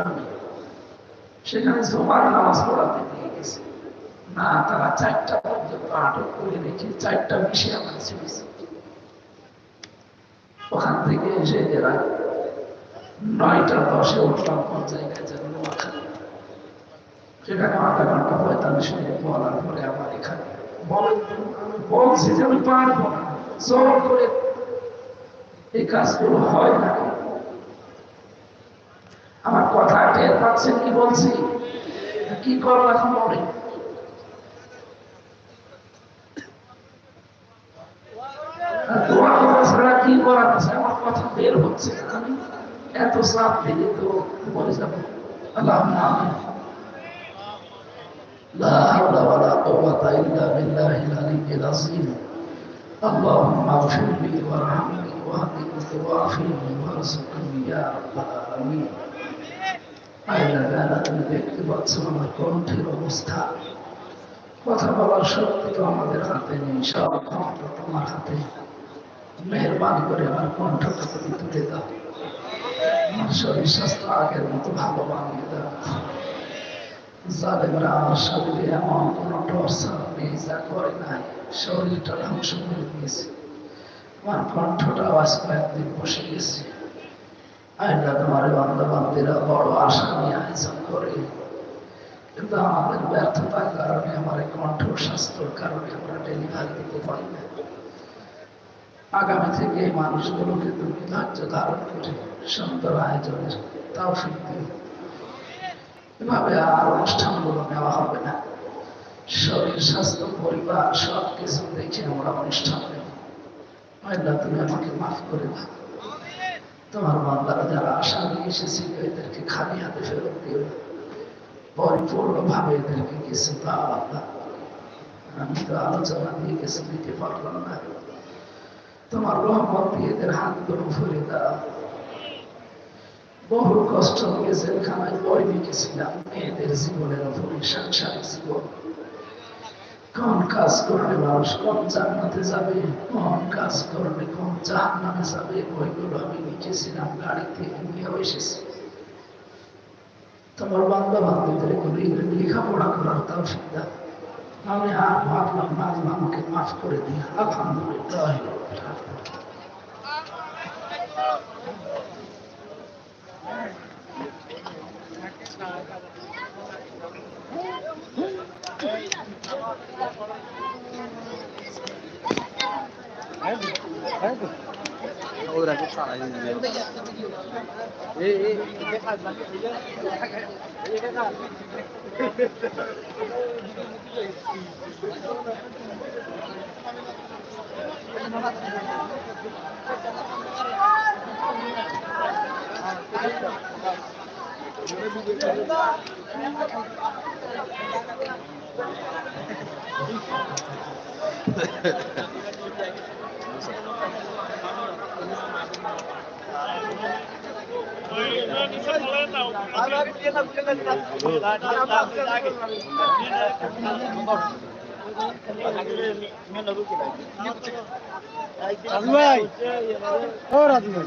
চট্টগ্রামে সেখানে জমার নামাজ পড়াতে নিয়ে গেছে। না, তারা চারটা পর্যন্ত আটক করে রেখে চারটা বিষয় আমার ছেড়েছে ওখান থেকে এসে এরা নয়টা দশে উঠলাম কোন জায়গায় যেন সেখানে আধা ঘণ্টা পঁয়তাল্লিশ মিনিট বলার পরে আমার এখানে বলেন বলছি যে আমি পারব না। জোর করে এই কাজগুলো হয় না। আমার কথা টের পাচ্ছেন কি বলছি কি করব এখন বলে দোয়া করা ছাড়া কি করার আছে আমার কথা বের হচ্ছে আমি এত চাপ দিলে তো বলে যাব আল্লাহ لا حول ولا قوة إلا بالله العلي العظيم اللهم اغفر لي وارحمني واهدني وعافني وارزقني يا رب العالمين আয়না বেলা তুমি দেখতে পাচ্ছ আমার কণ্ঠের অবস্থা। কথা বলার শক্তি তো আমাদের হাতে নেই, সব ক্ষমতা তোমার হাতে। মেহরবানি করে আমার কণ্ঠটা তুমি তুলে দাও। আমার শরীর স্বাস্থ্য আগের মতো ভালো বানিয়ে দাও। জালেমরা আমার শরীরে এমন কোনো টর্চার নেই, যা করে নাই। শরীরটা ধ্বংস করে দিয়েছে। আমার কণ্ঠটা আওয়াজ কয়েকদিন বসে গেছে। আল্লাহ তোমার বান্ধবান্ধীরা বড় আশা নিয়ে আয়োজন করে। কিন্তু আমাদের ব্যর্থতার কারণে, আমার কণ্ঠ স্বাস্থ্যর কারণে আমরা ডেলিভারি দিতে পারি না। আগামী থেকে এই মানুষগুলোকে তুমি ধৈর্য ধারণ করে সুন্দর আয়োজনের তাও দিও। এভাবে আর অনুষ্ঠানগুলো নেওয়া হবে না। শরীর, স্বাস্থ্য, পরিবার সব কিছু দেখে আমরা অনুষ্ঠান নেব। আল্লাহ তুমি আমাকে মাফ করে দাও। তোমার বান্দারা যারা নিয়ে এসেছিল, এদেরকে খালি হাতে ফেরত দিও। না পরিপূর্ণ এদেরকে কিছু আল্লাহ। আমি তো আলোচনা দিয়ে কিছু দিতে পারলাম না। তোমার রহমত দিয়ে এদের হাতগুলো ভরে দাও। বহু কষ্ট নিয়ে জেলখানায় বই লিখেছিলাম মেয়েদের জীবনের উপরে সাংসারিক জীবন। কোন কাজ করলে মানুষ? কোন জান্নাতে যাবে? কোন কাজ করলে কোন জাহান নামে যাবে? ওইগুলো আমি লিখেছিলাম গাড়িতে নিয়ে এসেছি তোমার বান্ধব বান্ধবদের ইংরেজি লেখাপড়া করার তাও সুবিধা আমি আর ভাবলাম মামাকে আমাকে মাফ করে দিই আলহামদুলিল্লাহ। ওরা কি সারাই এই এই রাজু ভাই ও রাজু ভাই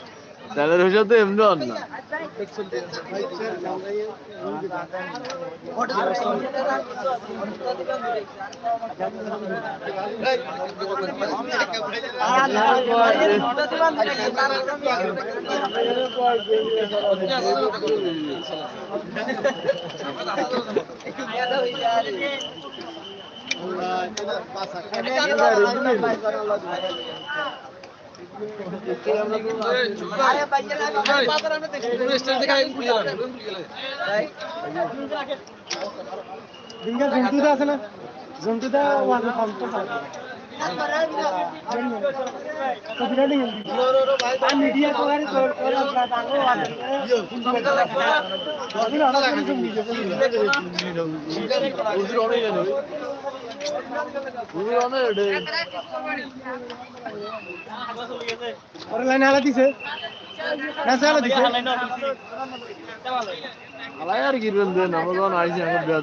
তাহলে রোজা তো এমনি অন্য। দিনকার জন্তুদা জন্তুদা ওয়ান পঞ্চাশ আছে কপিরাইটিং আর মিডিয়া কোয়ারি তোর তোর বাংলা ওয়ান অনেক পুরো অনেক রে ওর লাইনে হালা দিছে না চালা দিছে আলাই আর গিরবেন দেন আমরা যখন আইছি আমার বিয়া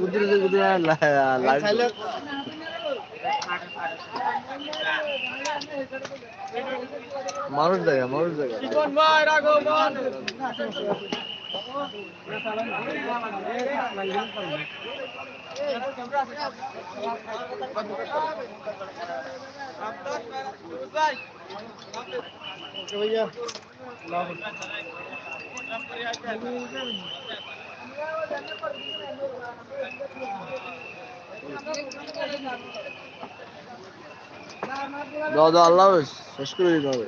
গুদরে লাইভ মানুষ দেখা মানুষ দেখা भैया দাও দাও আল্লাহ হাফেজ শেষ করে দিতে হবে